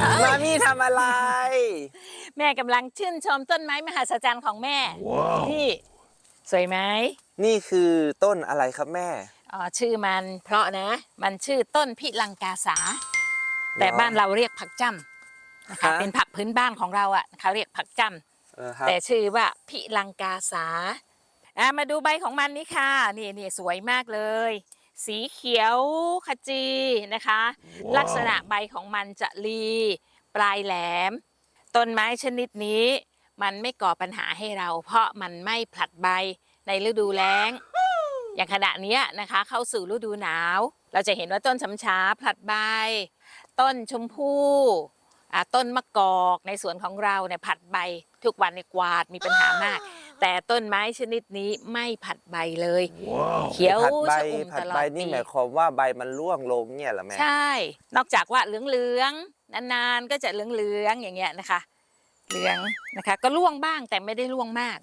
มามี่ทำอะไร แม่กำลังชื่นชมต้นไม้มหัศจรรย์ของแม่นี่สวยไหมนี่คือต้นอะไรครับแม่อ๋อชื่อมันเพราะนะ มันชื่อต้นพิลังกาสา แต่บ้านเราเรียกผักจ้ำนะคะฮะเป็นผักพื้นบ้านของเราอะเขาเรียกผักจ้ำเออครับแต่ชื่อว่าพิลังกาสาอะมาดูใบของมันนี่ค่ะ นี่นี่สวยมากเลย สีเขียวขจีนะคะ ลักษณะใบของมันจะรีปลายแหลม ต้นไม้ชนิดนี้ มันไม่ก่อปัญหาให้เรา เพราะมันไม่ผลัดใบในฤดูแล้ง อย่างขณะเนี้ยนะคะ เข้าสู่ฤดูหนาว เราจะเห็นว่าต้นช้ำช้าผลัดใบ ต้นชมพู่อ่าต้นมะกอกในสวนของเราเนี่ยผัดใบ ทุกวันในยกวาดมีปัญหามาก แต่ต้นไม้ชนิดนี้ไม่ผัดใบเลย เขียวผัดใบชะอุ่มผัดตลอใบดนี่ปีหมายความว่าใบมันร่วงลงเนี่ยเหรอแม่ใช่ นอกจากว่าเหลืองๆนานๆก็จะเหลืองๆอย่างเงี้ยนะคะ เหลืองนะคะ ก็ร่วงบ้างแต่ไม่ได้ร่วงมาก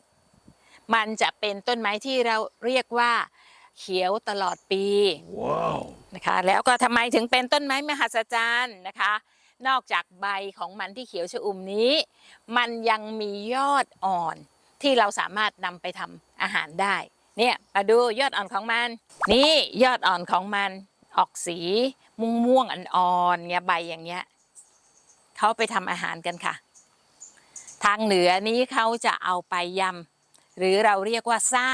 มันจะเป็นต้นไม้ที่เราเรียกว่า เขียวตลอดปีนะคะแล้วก็ทำไมถึงเป็นต้นไม้มหัศจรรย์นะคะ นอกจากใบของมันที่เขียวชอุ่มนี้ มันยังมียอดอ่อน ที่เราสามารถนำไปทำอาหารได้ เนี่ยมาดูยอดอ่อนของมัน นี่ยอดอ่อนของมันออกสีม่วงม่วงๆอ่อนๆเนี่ยใบอย่างเงี้ยเขาไปทำอาหารกันค่ะ ทางเหนือนี้เขาจะเอาไปยำหรือเราเรียกว่าซ่า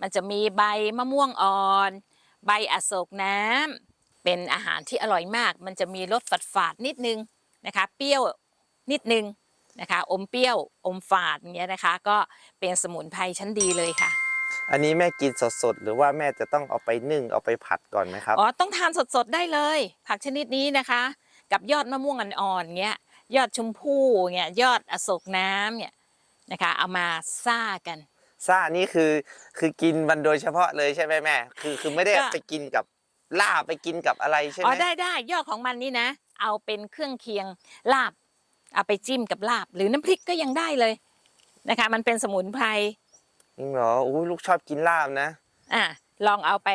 มันจะมีใบมะม่วงอ่อน ใบอโศกน้ำเป็นอาหารที่อร่อยมาก มันจะมีรสฝาดฝาดๆนิดนึงนะคะ เปรี้ยวนิดนึง นะคะอมเปรี้ยวอมฝาดอย่างเงี้ยนะคะ ก็เป็นสมุนไพรชั้นดีเลยค่ะ อันนี้แม่กินสดๆ หรือว่าแม่จะต้องเอาไปนึ่งเอาไปผัดก่อนไหมครับ อ๋อต้องทานสดๆได้เลย ผักชนิดนี้นะคะ กับยอดมะม่วงอ่อนๆเงี้ยยอดชมพู่เงี้ยยอดอโศกน้ำเนี่ยนะคะเอามาซ่ากันซ่านี่คือคือกินมันโดยเฉพาะเลยใช่ไหมแม่ คือคือไม่ได้ก็ไปกินกับลาบไปกินกับอะไรใช่ไหอ๋อมได้ได้ยอดของมันนี่นะ เอาเป็นเครื่องเคียงลาบ เอาไปจิ้มกับลาบ หรือน้ำพริกก็ยังได้เลยนะคะ มันเป็นสมุนไพรจริงเหรออุ้ยลูกชอบกินลาบนะอะลองเอาไป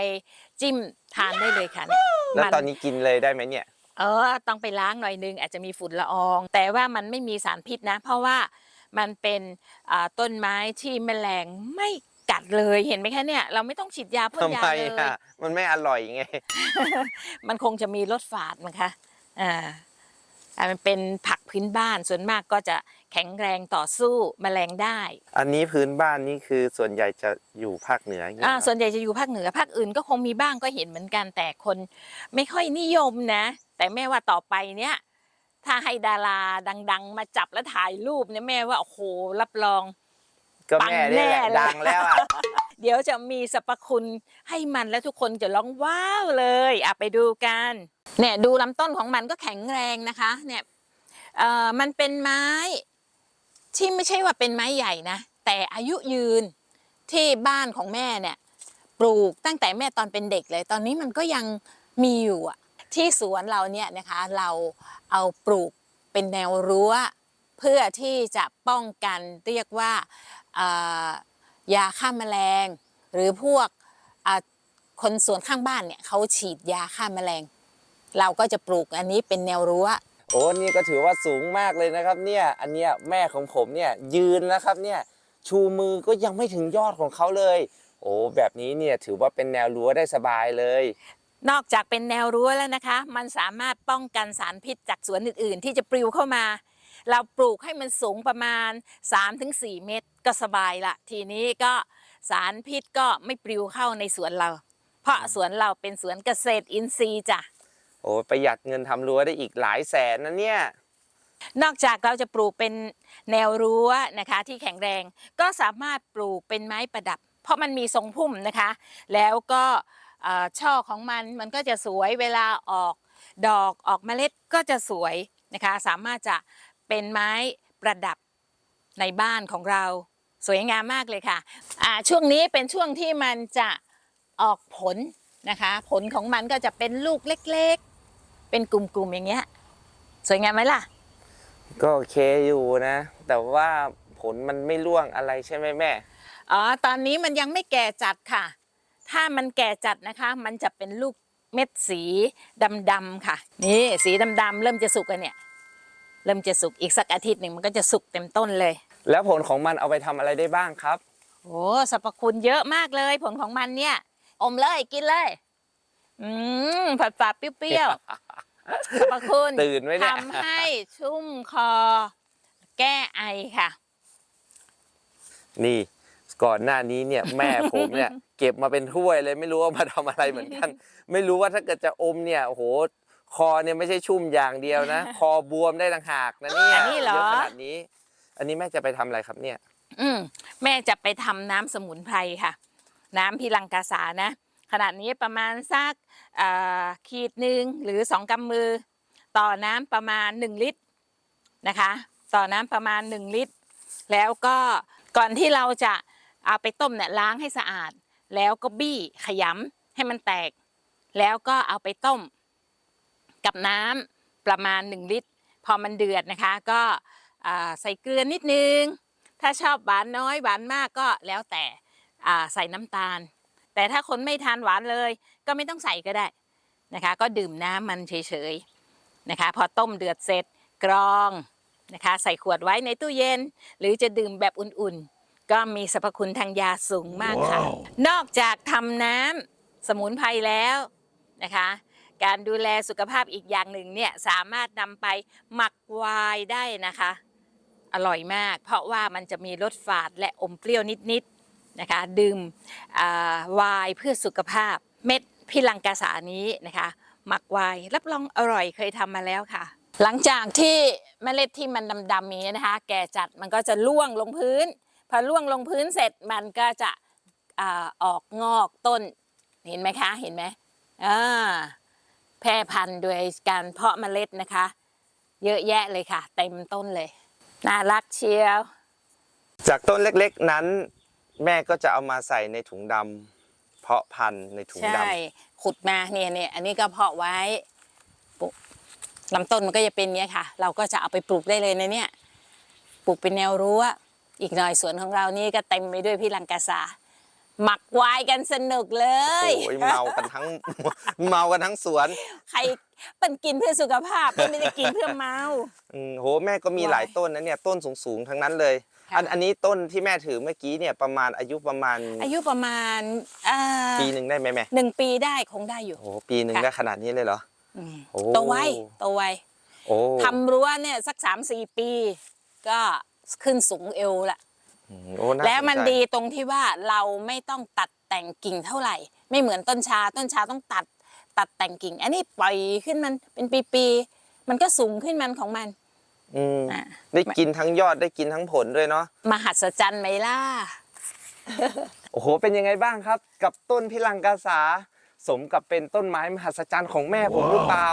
จิ้มทานได้เลยค่ะเนี่ยแล้วมันตอนนี้กินเลยได้ไหมเนี่ย เออ ต้องไปล้างหน่อยนึง อาจจะมีฝุ่นละออง แต่ว่ามันไม่มีสารพิษนะ เพราะว่ามันเป็นอ่าต้นไม้ที่แมลงไม่กัดเลยเห็นไหมคะเนี่ยเราไม่ต้องฉีดยาพ่นทำยาไมเลยอะมันไม่อร่อยไง มันคงจะมีรสฝาดมั้งคะอ่าอ่า มันเป็นผักพื้นบ้านส่วนมากก็จะแข็งแรงต่อสู้แมลงได้ อันนี้พื้นบ้านนี่คือส่วนใหญ่จะอยู่ภาคเหนืออย่างเงี้ยอ่าเหรอส่วนใหญ่จะอยู่ภาคเหนือภาคอื่นก็คงมีบ้างก็เห็นเหมือนกันแต่คนไม่ค่อยนิยมนะ แต่แม่ว่าต่อไปเนี้ยถ้าให้ดาราดัง ๆ มาจับแล้วถ่ายรูปเนี่ยแม่ว่าโอ้โหรับรองก็แม่นี่แหละปังแน่เลยดังแล้วอะ เดี๋ยวจะมีสรรพคุณให้มันแล้วทุกคนจะร้องว้าวเลยอะไปดูกันเนี่ยดูลำต้นของมันก็แข็งแรงนะคะเนี่ยเอ่อมันเป็นไม้ที่ไม่ใช่ว่าเป็นไม้ใหญ่นะ แต่อายุยืนที่บ้านของแม่เนี่ย ปลูกตั้งแต่แม่ตอนเป็นเด็กเลย ตอนนี้มันก็ยังมีอยู่อะที่สวนเราเนี่ยนะคะ เราเอาปลูกเป็นแนวรั้ว เพื่อที่จะป้องกันเรียกว่าอ่า ยาฆ่าแมลง หรือพวกอ่าคนสวนข้างบ้านเนี่ยเขาฉีดยาฆ่าแมลง เราก็จะปลูกอันนี้เป็นแนวรั้วโอ้นี่ก็ถือว่าสูงมากเลยนะครับเนี่ยอันเนี้ยแม่ของผมเนี่ยยืนแล้วครับเนี่ยชูมือก็ยังไม่ถึงยอดของเขาเลย โอ้แบบนี้เนี่ยถือว่าเป็นแนวรั้วได้สบายเลย นอกจากเป็นแนวรั้วแล้วนะคะ มันสามารถป้องกันสารพิษจากสวนอื่น ๆ ที่จะปลิวเข้ามา เราปลูกให้มันสูงประมาณ 3-4 เมตรก็สบายละ ทีนี้ก็สารพิษก็ไม่ปลิวเข้าในสวนเรา เพราะสวนเราเป็นสวนเกษตรอินทรีย์จ้ะโอ้ประหยัดเงินทำรั้วได้อีกหลายแสนนะเนี่ย นอกจากเราจะปลูกเป็นแนวรั้วนะคะ ที่แข็งแรงก็สามารถปลูกเป็นไม้ประดับ เพราะมันมีทรงพุ่มนะคะ แล้วก็เอ่อช่อของมันมันก็จะสวยเวลาออกดอกออกเมล็ดก็จะสวยนะคะ สามารถจะ เป็นไม้ประดับในบ้านของเรา สวยงามมากเลยค่ะอ่าช่วงนี้เป็นช่วงที่มันจะออกผลนะคะ ผลของมันก็จะเป็นลูกเล็กๆ เป็นกลุ่มๆอย่างเงี้ย สวยงามไหมล่ะ ก็โอเคอยู่นะ แต่ว่าผลมันไม่ร่วงอะไรใช่ไหมแม่ อ๋อ ตอนนี้มันยังไม่แก่จัดค่ะ ถ้ามันแก่จัดนะคะ มันจะเป็นลูกเม็ดสีดำๆค่ะ นี่สีดำๆเริ่มจะสุกแล้วเนี่ย เริ่มจะสุกอีกสักอาทิตย์หนึ่งมันก็จะสุกเต็มต้นเลย แล้วผลของมันเอาไปทำอะไรได้บ้างครับ โอ้สรรพคุณเยอะมากเลย ผลของมันเนี่ย อมเลยกินเลย อืมผัดฝาดๆเปรี้ยวๆสรรพคุณตื่นไว้เนี่ย ทำให้ชุ่มคอ แก้ไอค่ะ นี่ก่อนหน้านี้เนี่ย แม่ผมเนี่ย เก็บมาเป็นถ้วยเลยไม่รู้ว่ามาทำอะไรเหมือนกัน ไม่รู้ว่าถ้าเกิดจะอมเนี่ยโอ้โห คอเนี่ยไม่ใช่ชุ่มอย่างเดียวนะ คอบวมได้ต่างหากนะเนี่ยอันนี้เหรอ เยอะขนาดนี้ อันนี้แม่จะไปทำอะไรครับเนี่ย อืมแม่จะไปทำน้ำสมุนไพรค่ะ น้ำพิลังกาสานะ ขนาดนี้ประมาณสักเอ่อขีดหนึ่งหรือสองกำมือ ต่อน้ำประมาณหนึ่งลิตรนะคะ ต่อน้ำประมาณหนึ่งลิตร แล้วก็ก่อนที่เราจะเอาไปต้มเนี่ยล้างให้สะอาด แล้วก็บี้ขยำให้มันแตก แล้วก็เอาไปต้ม กับน้ำประมาณ 1 ลิตร พอมันเดือดนะคะ ก็อ่าใส่เกลือนิดนึง ถ้าชอบหวานน้อยหวานมากก็แล้วแต่อ่าใส่น้ำตาล แต่ถ้าคนไม่ทานหวานเลย ก็ไม่ต้องใส่ก็ได้นะคะ ก็ดื่มน้ำมันเฉยๆนะคะ พอต้มเดือดเสร็จกรองนะคะ ใส่ขวดไว้ในตู้เย็น หรือจะดื่มแบบอุ่นๆ ก็มีสรรพคุณทางยาสูงมากค่ะนอกจากทำน้ำสมุนไพรแล้วนะคะ การดูแลสุขภาพอีกอย่างหนึ่งเนี่ยสามารถนำไปหมักไวน์ได้นะคะ อร่อยมาก เพราะว่ามันจะมีรสฝาดและอมเปรี้ยวนิดๆนะคะ ดื่มอ่าไวน์เพื่อสุขภาพเม็ดพิลังกาสานี้นะคะ หมักไวน์รับรองอร่อยเคยทำมาแล้วค่ะ หลังจากที่เมล็ดที่มันดำๆนี้นะคะ แก่จัดมันก็จะล่วงลงพื้นพอล่วงลงพื้นเสร็จมันก็จะอออกงอกต้น เห็นไหมคะ เห็นไหมอ่า แพร่พันธุ์โดยการเพาะเมล็ดนะคะ เยอะแยะเลยค่ะ เต็มต้นเลย น่ารักเชียว จากต้นเล็กๆนั้น แม่ก็จะเอามาใส่ในถุงดำเพาะพันธุ์ในถุงใช่ ดำขุดมาเนี่ยเนี่ยอันนี้ก็เพาะไว้ปลูกลำต้นมันก็จะเป็นเนี้ยค่ะ เราก็จะเอาไปปลูกได้เลยนะเนี่ย ปลูกเป็นแนวรั้ว อีกหน่อยสวนของเรานี่ก็เต็มไปด้วยพี่ลังกาสา หมักไวายกันสนุกเลย โอ้ยเมากันทั้ง เมากันทั้งสวนใครเป็นกินเพื่อสุขภาพไม่ได้กินเพื่อเมา อืมโหแม่ก็มีว้ายหลายต้นนะเนี่ยต้นสูงๆทั้งนั้นเลย ค่ะ อันอันนี้ต้นที่แม่ถือเมื่อกี้เนี่ยประมาณอายุประมาณอายุประมาณอ่าปีหนึ่งได้ไหมแม่หนึ่งปีได้คงได้อยู่ โอ้โหปีหนึ่งค่ะ ได้ขนาดนี้เลยเหรอ อืมโอ้ โตไวโตไวโอ้ทำรั้วเนี่ยสักสามสี่ปี ก็ขึ้นสูงเอวละ อืมโอ้น่าแล้วมันสใจดีตรงที่ว่าเราไม่ต้องตัดแต่งกิ่งเท่าไหร่ ไม่เหมือนต้นชา ต้นชาต้องตัด ตัดแต่งกิ่ง อันนี้ปล่อยขึ้นมันเป็นปีๆมันก็สูงขึ้นมันของมัน อืมอะ ได้กินทั้งยอดได้กินทั้งผลด้วยเนาะมหัศจรรย์ไหมล่ะ โอ้โห เป็นยังไงบ้างครับ กับต้นพิลังกาสา สมกับเป็นต้นไม้มหัศจรรย์ของแม่ผมหรือเปล่า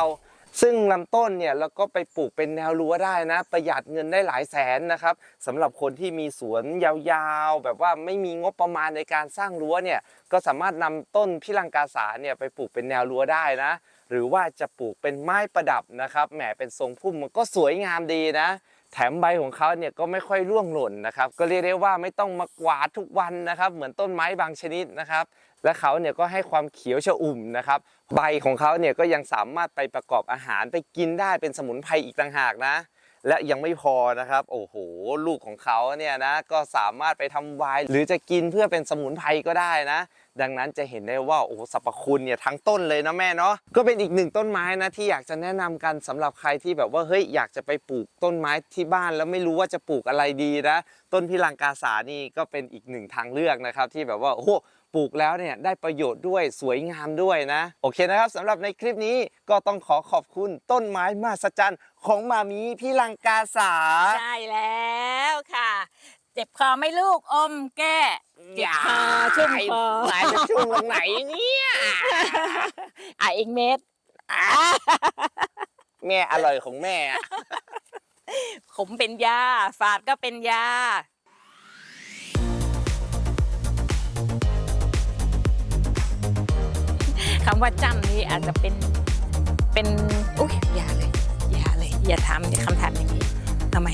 ซึ่งลำต้นเนี่ยเราก็ไปปลูกเป็นแนวรั้วได้นะ ประหยัดเงินได้หลายแสนนะครับสำหรับคนที่มีสวนยาวๆ แบบว่าไม่มีงบประมาณในการสร้างรั้วเนี่ยก็สามารถนำต้นพิลังกาสาเนี่ยไปปลูกเป็นแนวรั้วได้นะ หรือว่าจะปลูกเป็นไม้ประดับนะครับแหมเป็นทรงพุ่มมันก็สวยงามดีนะ แถมใบของเขาเนี่ยก็ไม่ค่อยร่วงหล่นนะครับ ก็เรียกได้ว่าไม่ต้องมากวาดทุกวันนะครับ เหมือนต้นไม้บางชนิดนะครับ และเขาเนี่ยก็ให้ความเขียวชอุ่มนะครับ ใบของเขาเนี่ยก็ยังสามารถไปประกอบอาหารไปกินได้เป็นสมุนไพรอีกต่างหากนะ และยังไม่พอนะครับ โอ้โห ลูกของเขาเนี่ยนะก็สามารถไปทำไวน์หรือจะกินเพื่อเป็นสมุนไพรก็ได้นะ ดังนั้นจะเห็นได้ว่าโอ้สรรพคุณเนี่ยทั้งต้นเลยนะแม่เนาะก็เป็นอีกหนึ่งต้นไม้นะที่อยากจะแนะนำกันสำหรับใครที่แบบว่าเฮ้ยอยากจะไปปลูกต้นไม้ที่บ้านแล้วไม่รู้ว่าจะปลูกอะไรดีนะต้นพิลังกาสานี่ก็เป็นอีกหนึ่งทางเลือกนะครับที่แบบว่าโอ้ ปลูกแล้วเนี่ยได้ประโยชน์ด้วยสวยงามด้วยนะ โอเคนะครับสำหรับในคลิปนี้ก็ต้องขอขอบคุณต้นไม้มหัศจรรย์ของมามีพิลังกาสา ใช่แล้วค่ะ เจ็บคอไหม่ลูกอมแก้เจ็บคอชุ่มคอหลายจะชุ่มตรงไหนเนี่ยอะอีกเม็ดแม่อร่อยของแม่อะ ขมเป็นยา ฝาดก็เป็นยา คำว่าจ้ำนี้อาจจะเป็นเป็นอุ้ยอย่าเลยอย่าเลยอย่าถามคำถามอย่างนี้ทำไม